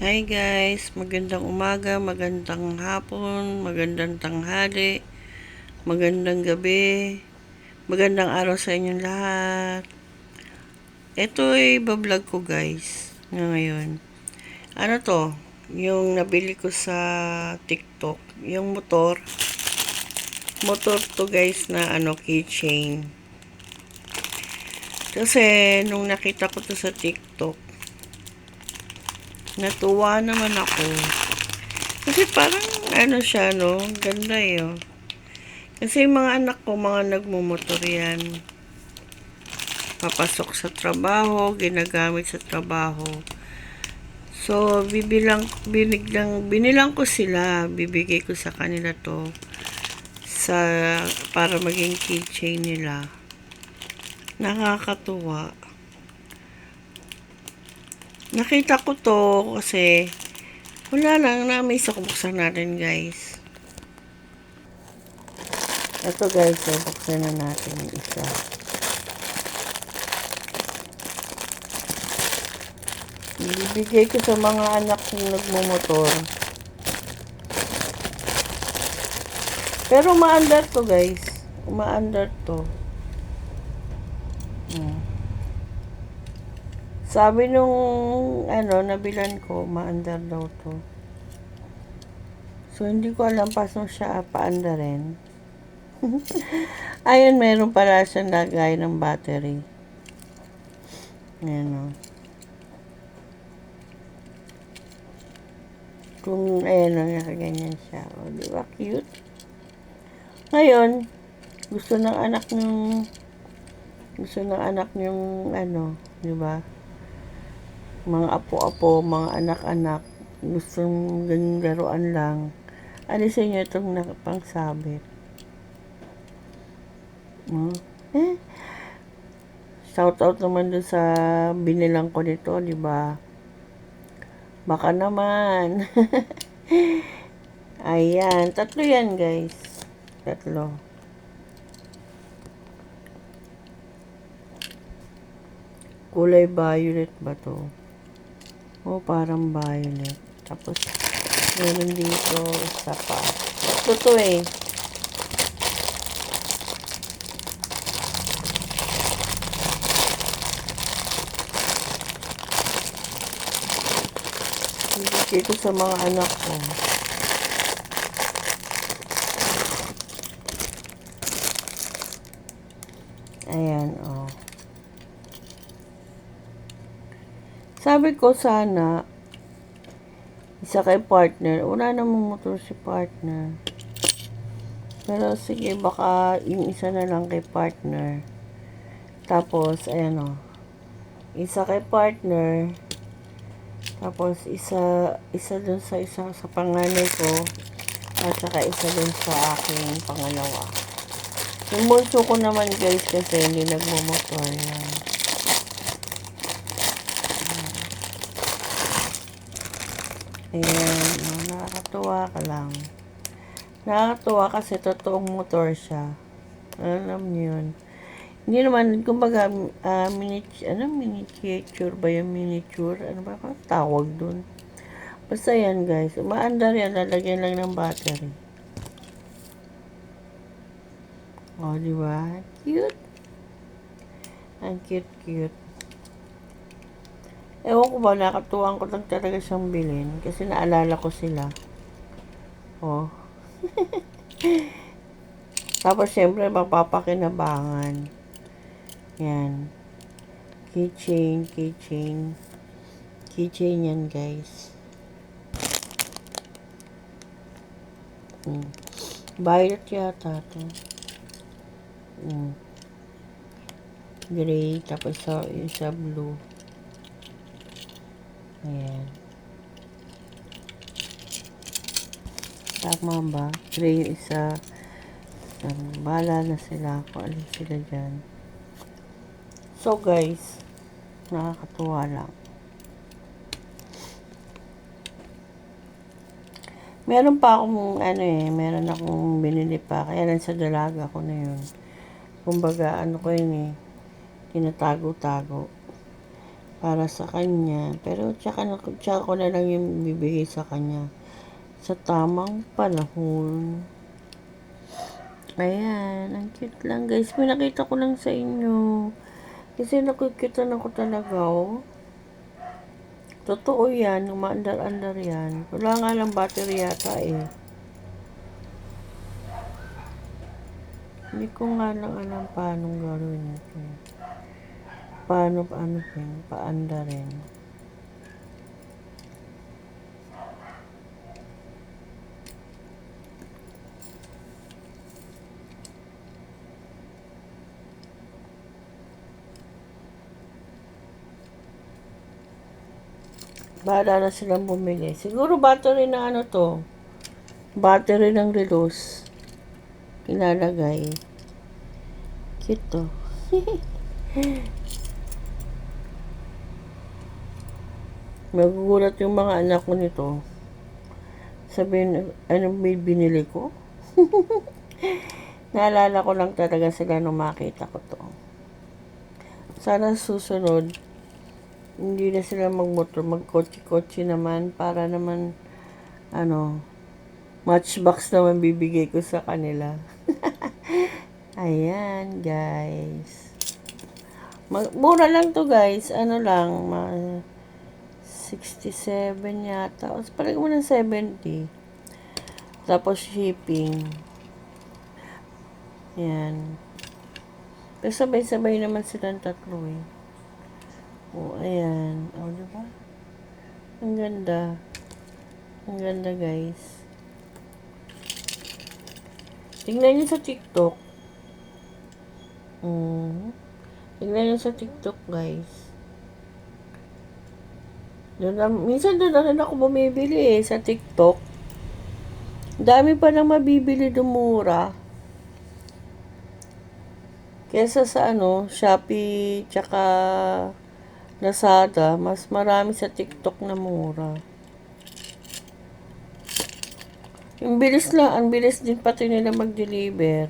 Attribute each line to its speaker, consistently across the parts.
Speaker 1: Hi guys, magandang umaga, magandang hapon, magandang tanghali, magandang gabi, magandang araw sa inyong lahat. Ito ay bablog ko guys, ngayon. Ano to? Yung nabili ko sa TikTok, yung motor. Motor to guys na ano, keychain. Kasi nung nakita ko to sa TikTok, Natuwa naman ako. Kasi parang ano siya, no? Ganda eh, oh. Kasi yung mga anak ko, mga nagmumotor yan. Papasok sa trabaho, ginagamit sa trabaho. So, bibilang, biniglang, binilang ko sila, bibigay ko sa kanila to sa, para maging keychain nila. Nakakatuwa. Nakita ko to kasi wala lang na may isa natin guys. Ito guys, so buksan na natin yung isa. Ibibigay ko sa mga anak kong nagmumotor. Pero umaandar to guys. Umaandar to. Hmm. Sabi nung ano, nabilan ko, maandar daw to. So, hindi ko alam paano siya paandarin. Ayun, meron pala siyang lagay ng battery. Ayan o. Kung, ayan o, nakaganyan siya. O, di ba? Cute. Ngayon, gusto ng anak ng gusto ng anak yung ano, di ba? Mga apo-apo, mga anak-anak, gustong ganyan laruan lang, alisin nyo itong pangsabit. Hmm? Eh, shout out naman doon sa binilang ko nito, di ba? Baka naman. Ayan, tatlo yan guys. Tatlo. Kulay violet ba to? Oh, parang violet. Tapos, meron dito isa pa. Ito to eh. Dito sa mga anak ko. Ayan, oh. Sabi ko sana, isa kay partner. Wala namang motor si partner. Pero sige, baka yung isa na lang kay partner. Tapos, ayan o. Isa kay partner. Tapos, isa, isa dun sa isa sa panganay ko. At saka isa dun sa aking pangalawa. Yung bunso ko naman guys kasi hindi nagmamotor yan. Ayan, oh, nakakatuwa ka lang. Nakakatuwa kasi totoong motor siya. Alam niyo yun. Hindi naman, kumbaga, uh, miniature, ano, miniature ba yung miniature? Ano ba ka tawag dun? Basta yan, guys. Umaandar yan, lalagyan lang ng battery. Oh, di ba? Cute. Ang cute-cute. Ewan ko ba, nakatuwang ko lang talaga siyang bilhin. Kasi naalala ko sila. Oh. Tapos, syempre, mapapakinabangan. Yan. Keychain, keychain. Keychain yan, guys. Hmm. Violet yata to. Hmm. Gray, tapos sa, sa blue. Ayan. Tama ba? Gray yung isa. Um, bala na sila kung alin sila dyan. So guys, nakakatuwa lang. Meron pa akong ano eh, meron akong binili pa. Kaya lang sa dalaga ko na yun. Kumbaga, ano ko yun eh, tinatago-tago. Para sa kanya. Pero tsaka, tsaka ko na lang yung bibigay sa kanya sa tamang panahon. Ayan, ang cute lang guys. Pinakita ko lang sa inyo. Kasi nakikita na ko talaga, oh. Totoo yan, umaandar-andar yan. Wala nga lang battery yata eh. Hindi ko nga lang alam paano gawin ito. Paano, paano rin, paanda rin. Bahala na silang bumili. Siguro battery ng ano to. Battery ng relos. Ilalagay. Cute to. Magugulat yung mga anak ko nito. Sabihin, ano may binili ko? Naalala ko lang talaga sila nung makita ko to. Sana susunod, hindi na sila magmotor, magkotse-kotse naman para naman, ano, matchbox naman bibigay ko sa kanila. Ayan, guys. Mag- mura lang to, guys. Ano lang, ma- 67 yata. O, palag mo ng 70. Tapos shipping. Yan. Pero sabay-sabay naman silang tatlo eh. O, ayan. O, diba? Ang ganda. Ang ganda, guys. Tingnan nyo sa TikTok. Mm. Tingnan nyo sa TikTok, guys. Doon minsan doon na rin ako bumibili eh, sa TikTok. Dami pa nang mabibili dumura. Kesa sa ano, Shopee, tsaka Lazada, mas marami sa TikTok na mura. Yung bilis lang, ang bilis din pati nila mag-deliver.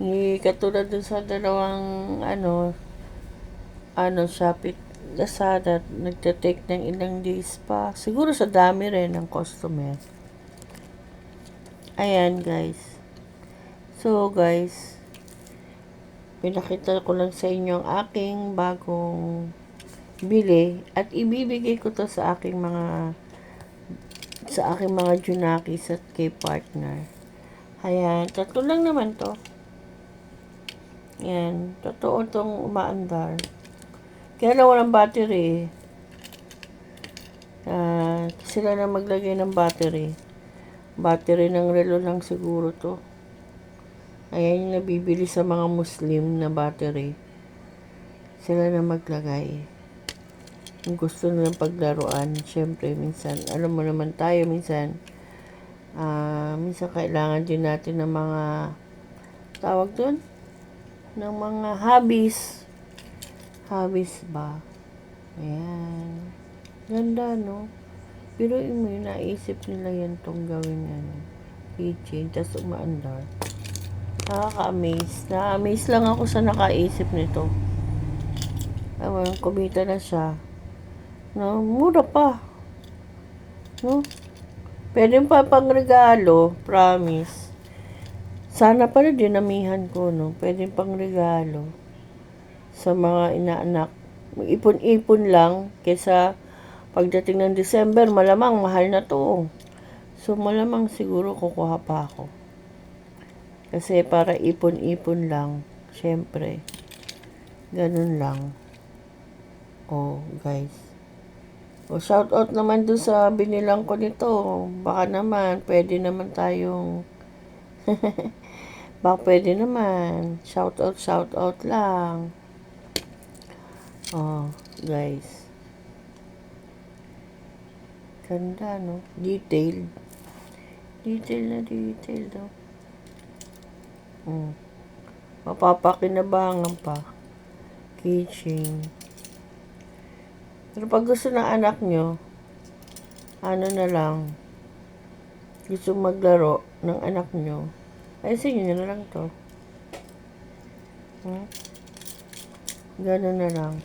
Speaker 1: Hindi katulad dun sa dalawang, ano, ano, Shopee, Lazada, nagte-take ng ilang days pa. Siguro sa dami rin ng customer. Ayan, guys. So, guys, pinakita ko lang sa inyo ang aking bagong bili at ibibigay ko to sa aking mga sa aking mga junakis at kay partner. Ayan, tatlo lang naman to. Ayan, totoo tong umaandar. Kaya lang walang battery. Ah, sila na maglagay ng battery. Battery ng relo lang siguro to. Ayan yung nabibili sa mga Muslim na battery. Sila na maglagay. Kung gusto nilang paglaruan, syempre, minsan, alam mo naman tayo, minsan, ah, minsan kailangan din natin ng mga, tawag doon, ng mga hobbies. Hobbies ba? Ayan. Ganda, no? Pero mo yun, naisip nila yan tong gawin ano, keychain, tas umaandar. Nakaka-amaze. Na-amaze lang ako sa nakaisip nito. Ewan, kumita na siya. No, mura pa. No? Pwede pa pang regalo, promise. Sana pala dinamihan ko, no? Pwede pang regalo sa mga inaanak. Ipon-ipon lang kesa pagdating ng December, malamang mahal na to. So, malamang siguro kukuha pa ako. Kasi para ipon-ipon lang, syempre, ganun lang. Oh, guys. O, shout out naman dun sa binilang ko nito. Baka naman, pwede naman tayong... Baka pwede naman. Shout out, shout out lang. Oh, guys. Ganda, no? Detailed. Detail na detail, no? Hmm. Mapapakinabangan pa. Keychain. Pero pag gusto ng anak nyo, ano na lang, gusto maglaro ng anak nyo, ayusin nyo na lang to. Hmm? Ganun na lang.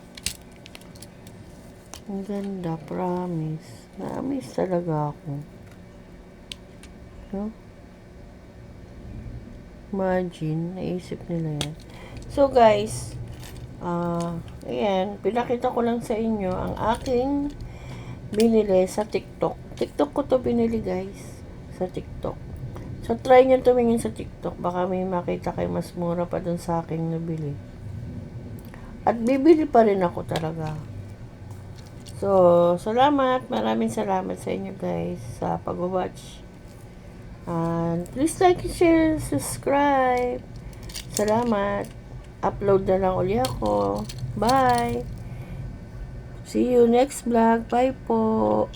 Speaker 1: Ang ganda, promise. Na-amaze talaga ako. No? Imagine, naisip nila yan. So guys, ah, ayan, pinakita ko lang sa inyo ang aking binili sa TikTok. TikTok ko to binili guys, sa TikTok. So try nyo tumingin sa TikTok, baka may makita kayo mas mura pa dun sa aking nabili. At bibili pa rin ako talaga. So, salamat. Maraming salamat sa inyo guys sa pag-watch. And please like share, subscribe. Salamat. Upload na lang uli ako. Bye. See you next vlog. Bye po.